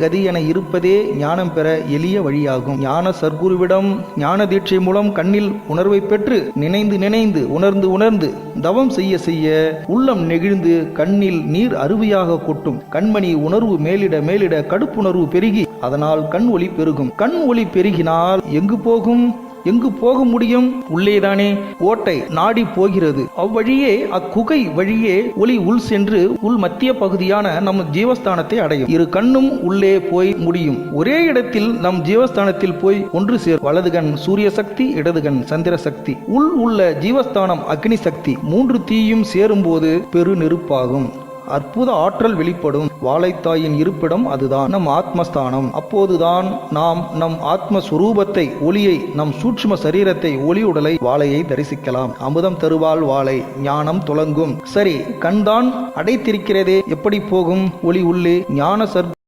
கதி என இருப்பதே ஞானம் பெற எளிய வழியாகும். ஞான சர்க்குருவிடம் ஞான தீட்சை மூலம் கண்ணில் உணர்வை பெற்று நினைந்து நினைந்து உணர்ந்து உணர்ந்து தவம் செய்ய செய்ய உள்ளம் நெகிழ்ந்து கண்ணில் நீர் அருவியாக கொட்டும். கண்மணி உணர்வு மேலிட மேலிட கடுப்புணர்வு பெருகி அதனால் கண் ஒளி பெருகும். கண் ஒளி பெருகினால் எங்கு போகும்? எங்கு போக முடியும்? உள்ளேதானே? ஓட்டை நாடி போகிறது. அவ்வழியே அக்குகை வழியே ஒளி உள் சென்று உள் மத்திய பகுதியான நம் ஜீவஸ்தானத்தை அடையும். இரு கண்ணும் உள்ளே போய் முடியும். ஒரே இடத்தில் நம் ஜீவஸ்தானத்தில் போய் ஒன்று சேர் வலதுகண் சூரிய சக்தி இடதுகண் சந்திர சக்தி உள் உள்ள ஜீவஸ்தானம் அக்னி சக்தி மூன்று தீயும் சேரும்போது பெரு நெருப்பாகும் அற்புத ஆற்றல் வெளிப்படும். வாழைத்தாயின் இருப்பிடம் அதுதான். நம் ஆத்மஸ்தானம். அப்போதுதான் நாம் நம் ஆத்ம சுரூபத்தை ஒளியை நம் சூட்சும சரீரத்தை ஒளி உடலை வாழையை தரிசிக்கலாம். அமுதம் தருவாள் வாழை. ஞானம் துலங்கும் சரி கண்தான் அடைத்திருக்கிறதே. எப்படி போகும்? ஒளி உள்ளே. ஞான சர்